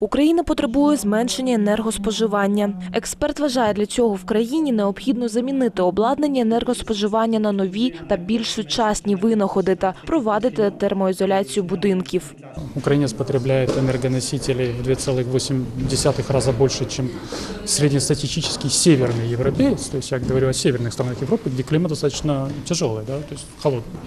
Україна потребує зменшення енергоспоживання. Експерт вважає, для цього в країні необхідно замінити обладнання енергоспоживання на нові та більш сучасні винаходи та провадити термоізоляцію будинків. Украинец потребляет энергоносителей в 2,8 раза больше, чем среднестатистический северный европеец. То есть я говорю о северных странах Европы, где климат достаточно тяжелый, да, то есть холодный.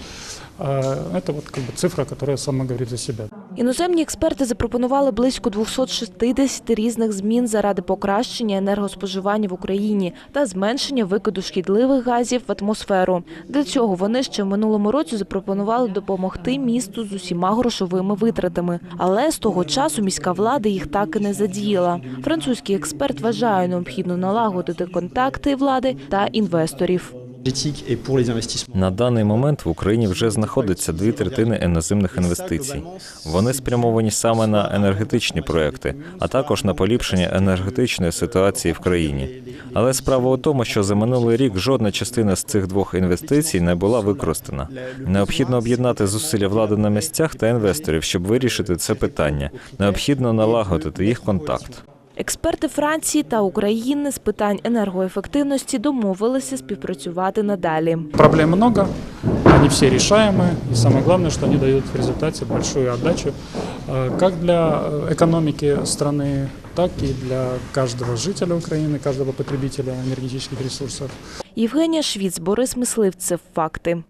А Это вот как бы цифра, которая сама говорит за себя. Іноземні експерти запропонували близько 260 різних змін заради покращення енергоспоживання в Україні та зменшення викиду шкідливих газів в атмосферу. Для цього вони ще в минулому році запропонували допомогти місту з усіма грошовими витратами. Але з того часу міська влада їх так і не задіяла. Французький експерт вважає необхідно налагодити контакти влади та інвесторів. На даний момент в Україні вже знаходиться дві третини іноземних інвестицій. Вони спрямовані саме на енергетичні проекти, а також на поліпшення енергетичної ситуації в країні. Але справа у тому, що за минулий рік жодна частина з цих двох інвестицій не була використана. Необхідно об'єднати зусилля влади на місцях та інвесторів, щоб вирішити це питання. Необхідно налагодити їх контакт. Експерти Франції та України з питань енергоефективності домовилися співпрацювати надалі. Проблем много, они все решаемы, и самое главное, что они дают в результате большую отдачу э, как для э, экономики страны, так и для каждого жителя Украины, каждого потребителя энергетических ресурсов. Євгенія Швіц, Борис Мисливцев. Факти.